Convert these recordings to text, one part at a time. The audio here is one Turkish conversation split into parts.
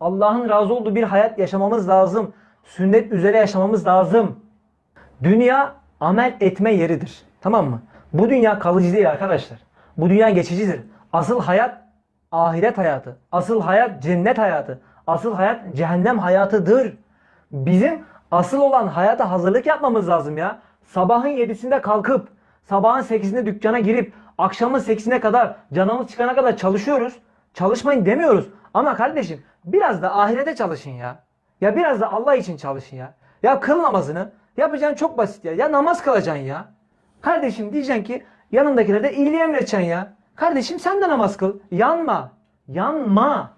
Allah'ın razı olduğu bir hayat yaşamamız lazım. Sünnet üzere yaşamamız lazım. Dünya amel etme yeridir. Tamam mı? Bu dünya kalıcı değil arkadaşlar. Bu dünya geçicidir. Asıl hayat ahiret hayatı. Asıl hayat cennet hayatı. Asıl hayat cehennem hayatıdır. Bizim asıl olan hayata hazırlık yapmamız lazım ya. Sabahın 7'sinde kalkıp sabahın 8'inde dükkana girip akşamın 8'ine kadar canımız çıkana kadar çalışıyoruz. Çalışmayın demiyoruz. Ama kardeşim biraz da ahirete çalışın ya. Ya biraz da Allah için çalışın ya. Ya kıl namazını. Yapacağın çok basit ya. Ya namaz kılacaksın ya. Kardeşim diyeceksin ki yanındakilere de iyiliği emredeceksin ya. Kardeşim sen de namaz kıl. Yanma. Yanma.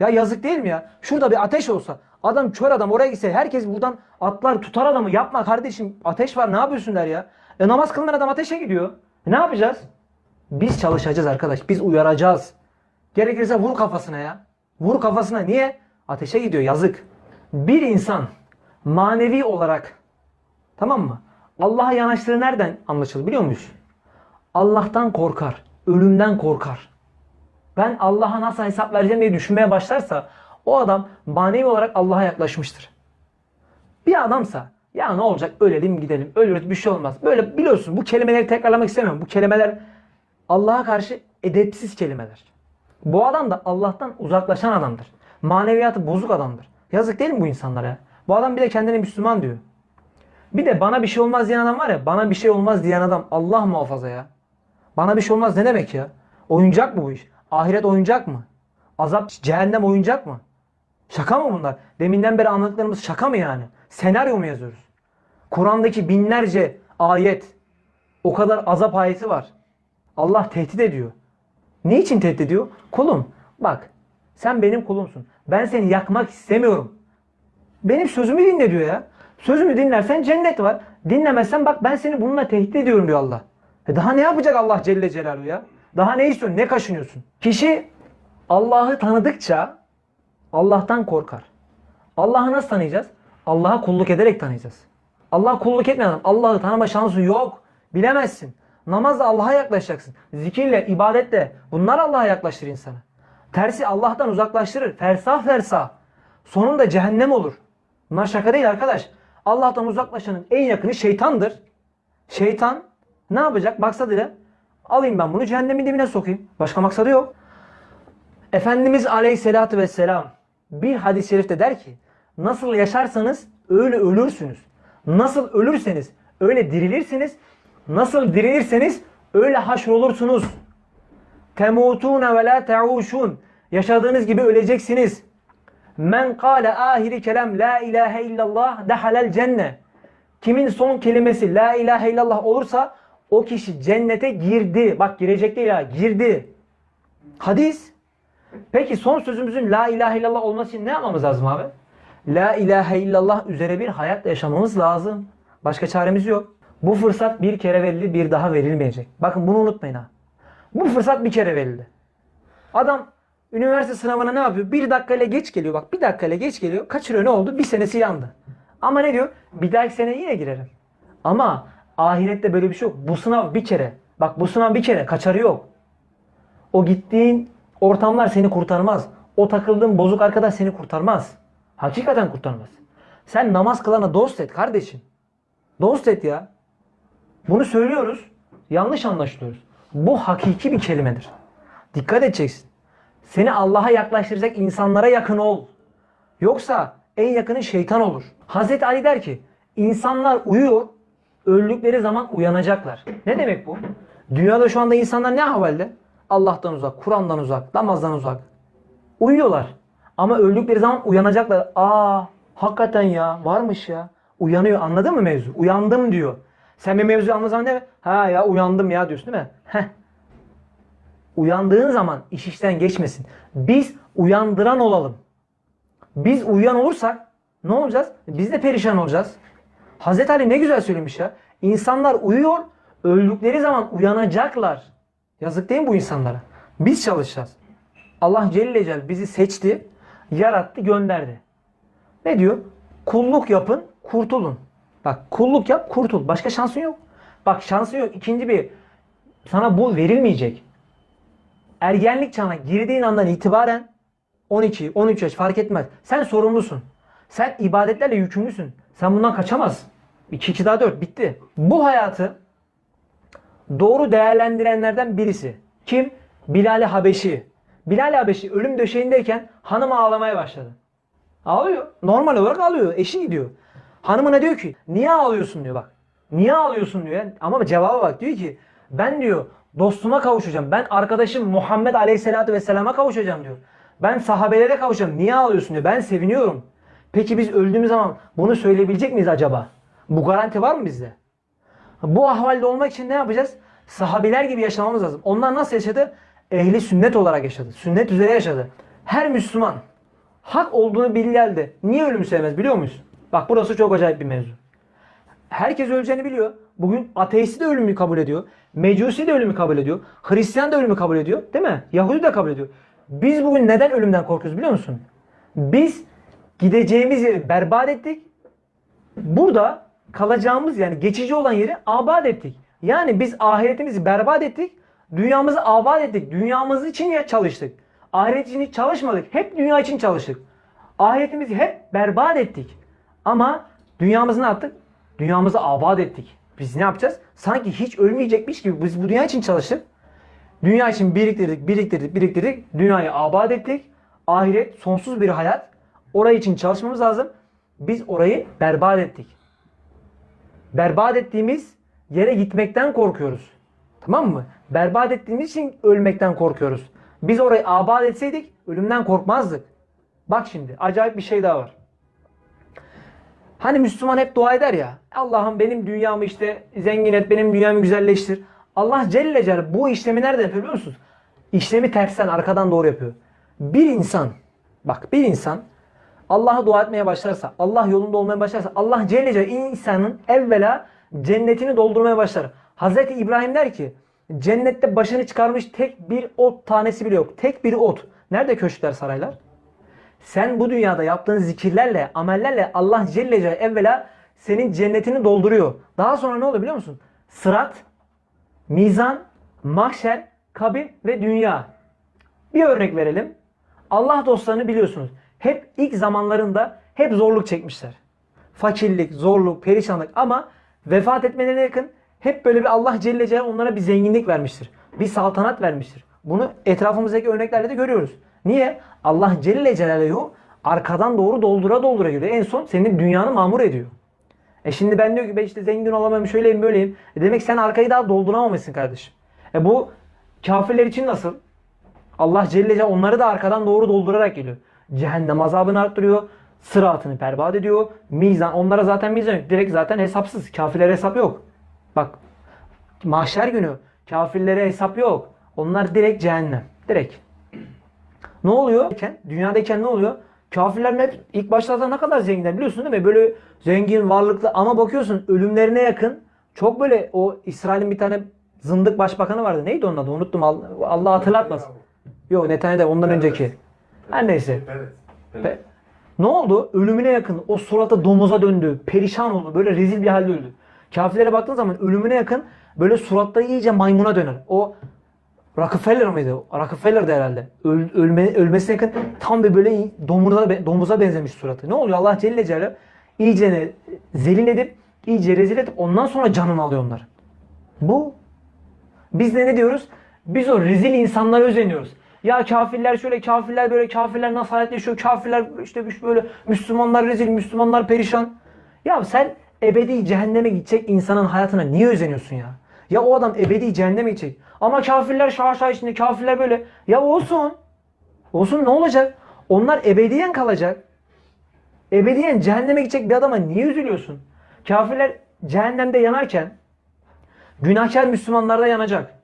Ya yazık değil mi ya? Şurada bir ateş olsa. Adam kör adam oraya gitse herkes buradan atlar tutar adamı. Yapma kardeşim ateş var ne yapıyorsun der ya. E namaz kılmayan adam ateşe gidiyor. E ne yapacağız? Biz çalışacağız arkadaş. Biz uyaracağız. Gerekirse vur kafasına ya. Vur kafasına. Niye? Ateşe gidiyor yazık. Bir insan manevi olarak tamam mı? Allah'a yanaştığı nereden anlaşılır biliyor muyuz? Allah'tan korkar. Ölümden korkar. Ben Allah'a nasıl hesap vereceğim diye düşünmeye başlarsa o adam manevi olarak Allah'a yaklaşmıştır. Bir adamsa ya ne olacak ölelim gidelim ölürüz bir şey olmaz. Böyle biliyorsun bu kelimeleri tekrarlamak istemiyorum. Bu kelimeler Allah'a karşı edepsiz kelimeler. Bu adam da Allah'tan uzaklaşan adamdır. Maneviyatı bozuk adamdır. Yazık değil mi bu insanlara? Bu adam bir de kendini Müslüman diyor. Bir de bana bir şey olmaz diyen adam var ya bana bir şey olmaz diyen adam Allah muhafaza ya. Bana bir şey olmaz ne demek ya? Oyuncak mı bu iş? Ahiret oyuncak mı? Azap cehennem oyuncak mı? Şaka mı bunlar? Deminden beri anlattıklarımız şaka mı yani? Senaryo mu yazıyoruz? Kur'an'daki binlerce ayet, o kadar azap ayeti var. Allah tehdit ediyor. Ne için tehdit ediyor? Kulum bak sen benim kulumsun. Ben seni yakmak istemiyorum. Benim sözümü dinle diyor ya. Sözümü dinlersen cennet var. Dinlemezsen bak ben seni bununla tehdit ediyorum diyor Allah. E daha ne yapacak Allah Celle Celaluhu ya? Daha ne istiyorsun? Ne kaşınıyorsun? Kişi Allah'ı tanıdıkça Allah'tan korkar. Allah'ı nasıl tanıyacağız? Allah'a kulluk ederek tanıyacağız. Allah'a kulluk etmeyen adam Allah'ı tanıma şansı yok. Bilemezsin. Namazla Allah'a yaklaşacaksın. Zikirle, ibadetle bunlar Allah'a yaklaştırır insanı. Tersi Allah'tan uzaklaştırır. Fersah fersah. Sonunda cehennem olur. Bunlar şaka değil arkadaş. Allah'tan uzaklaşanın en yakını şeytandır. Şeytan ne yapacak? Maksadıyla alayım ben bunu cehennemin dibine sokayım. Başka maksadı yok. Efendimiz Aleyhisselatü Vesselam bir hadis-i şerifte der ki nasıl yaşarsanız öyle ölürsünüz. Nasıl ölürseniz öyle dirilirsiniz. Nasıl dirilirseniz öyle haşrolursunuz. Temutune ve la teuşun. Yaşadığınız gibi öleceksiniz. Men kâle ahiri kelam la ilahe illallah dehalel cenne. Kimin son kelimesi la ilahe illallah olursa o kişi cennete girdi. Bak girecek değil ha girdi. Hadis. Peki son sözümüzün la ilahe illallah olması için ne yapmamız lazım abi? La ilahe illallah üzere bir hayat yaşamamız lazım. Başka çaremiz yok. Bu fırsat bir kere verildi, bir daha verilmeyecek. Bakın bunu unutmayın ha. Bu fırsat bir kere verildi. Adam üniversite sınavına ne yapıyor? Bir dakikayla geç geliyor. Bak bir dakikayla geç geliyor. Kaçırıyor ne oldu? Bir senesi yandı. Ama ne diyor? Bir dahaki sene yine girerim. Ama ahirette böyle bir şey yok. Bu sınav bir kere. Bak bu sınav bir kere. Kaçarı yok. O gittiğin ortamlar seni kurtarmaz. O takıldığın bozuk arkadaş seni kurtarmaz. Hakikaten kurtarmaz. Sen namaz kılana dost et kardeşim. Dost et ya. Bunu söylüyoruz. Yanlış anlaşılıyoruz. Bu hakiki bir kelimedir. Dikkat edeceksin. Seni Allah'a yaklaştıracak insanlara yakın ol. Yoksa en yakını şeytan olur. Hazreti Ali der ki insanlar uyuyor öldükleri zaman uyanacaklar. Ne demek bu? Dünyada şu anda insanlar ne havalde? Allah'tan uzak, Kur'an'dan uzak, namazdan uzak. Uyuyorlar. Ama öldükleri zaman uyanacaklar. Aa hakikaten ya varmış ya. Uyanıyor anladın mı mevzu? Uyandım diyor. Sen bir mevzuyu anladığın zaman ne? Ha ya uyandım ya diyorsun değil mi? Heh. Uyandığın zaman iş işten geçmesin. Biz uyandıran olalım. Biz uyuyan olursak ne olacağız? Biz de perişan olacağız. Hazreti Ali ne güzel söylemiş ya. İnsanlar uyuyor, öldükleri zaman uyanacaklar. Yazık değil mi bu insanlara? Biz çalışacağız. Allah Celle Celle bizi seçti, yarattı, gönderdi. Ne diyor? Kulluk yapın, kurtulun. Bak kulluk yap, kurtul. Başka şansın yok. Bak şansın yok. İkinci bir sana bu verilmeyecek. Ergenlik çağına girdiğin andan itibaren 12, 13 yaş fark etmez. Sen sorumlusun. Sen ibadetlerle yükümlüsün. Sen bundan kaçamazsın. 2 2 daha 4 bitti. Bu hayatı doğru değerlendirenlerden birisi. Kim? Bilal-i Habeşi. Bilal-i Habeşi ölüm döşeğindeyken hanım ağlamaya başladı. Ağlıyor. Normal olarak ağlıyor. Eşi gidiyor. Hanımına diyor ki niye ağlıyorsun diyor bak. Niye ağlıyorsun diyor. Ama cevaba bak diyor ki ben diyor dostuma kavuşacağım. Ben arkadaşım Muhammed Aleyhisselatü Vesselam'a kavuşacağım diyor. Ben sahabelere kavuşacağım. Niye ağlıyorsun diyor. Ben seviniyorum. Peki biz öldüğümüz zaman bunu söyleyebilecek miyiz acaba? Bu garanti var mı bizde? Bu ahvalde olmak için ne yapacağız? Sahabiler gibi yaşamamız lazım. Onlar nasıl yaşadı? Ehli sünnet olarak yaşadı. Sünnet üzere yaşadı. Her Müslüman hak olduğunu halde niye ölümü sevmez biliyor muyuz? Bak burası çok acayip bir mevzu. Herkes öleceğini biliyor. Bugün ateisti de ölümü kabul ediyor. Mecusi de ölümü kabul ediyor. Hristiyan da ölümü kabul ediyor. Değil mi? Yahudi de kabul ediyor. Biz bugün neden ölümden korkuyoruz biliyor musun? Biz gideceğimiz yeri berbat ettik. Burada kalacağımız yani geçici olan yeri abad ettik. Yani biz ahiretimizi berbat ettik. Dünyamızı abad ettik. Dünyamız için ya çalıştık. Ahiret için hiç çalışmadık. Hep dünya için çalıştık. Ahiretimizi hep berbat ettik. Ama dünyamızı ne yaptık? Dünyamızı abad ettik. Biz ne yapacağız? Sanki hiç ölmeyecekmiş gibi biz bu dünya için çalıştık. Dünya için biriktirdik, biriktirdik, biriktirdik. Dünyayı abad ettik. Ahiret sonsuz bir hayat. Orayı için çalışmamız lazım. Biz orayı berbat ettik. Berbat ettiğimiz yere gitmekten korkuyoruz. Tamam mı? Berbat ettiğimiz için ölmekten korkuyoruz. Biz orayı abad etseydik ölümden korkmazdık. Bak şimdi acayip bir şey daha var. Hani Müslüman hep dua eder ya. Allah'ım benim dünyamı işte zengin et, benim dünyamı güzelleştir. Allah Celle Celle bu işlemi nerede yapıyor biliyor musunuz? İşlemi tersten arkadan doğru yapıyor. Bir insan, bak bir insan Allah'a dua etmeye başlarsa, Allah yolunda olmaya başlarsa Allah Celle Celle insanın evvela cennetini doldurmaya başlar. Hazreti İbrahim der ki cennette başını çıkarmış tek bir ot tanesi bile yok. Tek bir ot. Nerede köşkler saraylar? Sen bu dünyada yaptığın zikirlerle, amellerle Allah Celle Celle evvela senin cennetini dolduruyor. Daha sonra ne oluyor biliyor musun? Sırat, mizan, mahşer, kabir ve dünya. Bir örnek verelim. Allah dostlarını biliyorsunuz. Hep ilk zamanlarında hep zorluk çekmişler. Fakirlik, zorluk, perişanlık ama vefat etmelerine yakın hep böyle bir Allah Celle Celle onlara bir zenginlik vermiştir. Bir saltanat vermiştir. Bunu etrafımızdaki örneklerle de görüyoruz. Niye? Allah Celle Celaluhu arkadan doğru doldura doldura geliyor. En son senin dünyanı mamur ediyor. E şimdi ben diyor ki ben işte zengin olamam şöyleyim böyleyim. E demek sen arkayı daha dolduramamışsın kardeşim. E bu kafirler için nasıl? Allah Celle Celle onları da arkadan doğru doldurarak geliyor. Cehennem azabını arttırıyor. Sıratını berbat ediyor. Mizan onlara zaten mizan yok. Direkt zaten hesapsız. Kafirlere hesap yok. Bak mahşer günü kafirlere hesap yok. Onlar direkt cehennem. Direkt. Ne oluyor? Dünyadayken ne oluyor? Kafirler hep ilk başlarda ne kadar zenginler biliyorsun değil mi? Böyle zengin, varlıklı ama bakıyorsun ölümlerine yakın çok böyle o İsrail'in bir tane zındık başbakanı vardı. Neydi onun adı? Unuttum. Allah hatırlatmasın. Yok Netanyahu ondan önceki. Her neyse. Evet. Pe- ne oldu? Ölümüne yakın. O surata domuza döndü. Perişan oldu. Böyle rezil bir halde öldü. Kafirlere baktığın zaman ölümüne yakın böyle suratta iyice maymuna döner. O Rockefeller mıydı? Rockefeller'dı herhalde. Öl, ölme, ölmesine yakın tam bir böyle domuza, domuza benzemiş suratı. Ne oluyor? Allah Celle Celaluhu iyice zelil edip, iyice rezil edip ondan sonra canını alıyor onlar. Bu. Biz de ne diyoruz? Biz o rezil insanlara özeniyoruz. Ya kafirler şöyle, kafirler böyle, kafirler yaşıyor, kafirler işte böyle, Müslümanlar rezil, Müslümanlar perişan. Ya sen ebedi cehenneme gidecek insanın hayatına niye özeniyorsun ya? Ya o adam ebedi cehenneme gidecek. Ama kafirler şaşa içinde, kafirler böyle. Ya olsun. Olsun ne olacak? Onlar ebediyen kalacak. Ebediyen cehenneme gidecek bir adama niye üzülüyorsun? Kafirler cehennemde yanarken günahkar Müslümanlar da yanacak.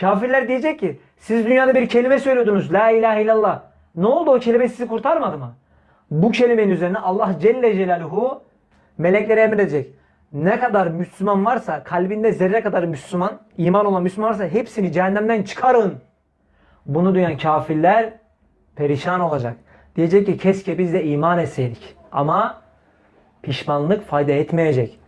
Kafirler diyecek ki siz dünyada bir kelime söylüyordunuz. La ilahe illallah. Ne oldu o kelime sizi kurtarmadı mı? Bu kelimenin üzerine Allah Celle Celaluhu meleklere emredecek. Ne kadar Müslüman varsa kalbinde zerre kadar Müslüman, iman olan Müslüman varsa hepsini cehennemden çıkarın. Bunu duyan kafirler perişan olacak. Diyecek ki keşke biz de iman etseydik. Ama pişmanlık fayda etmeyecek.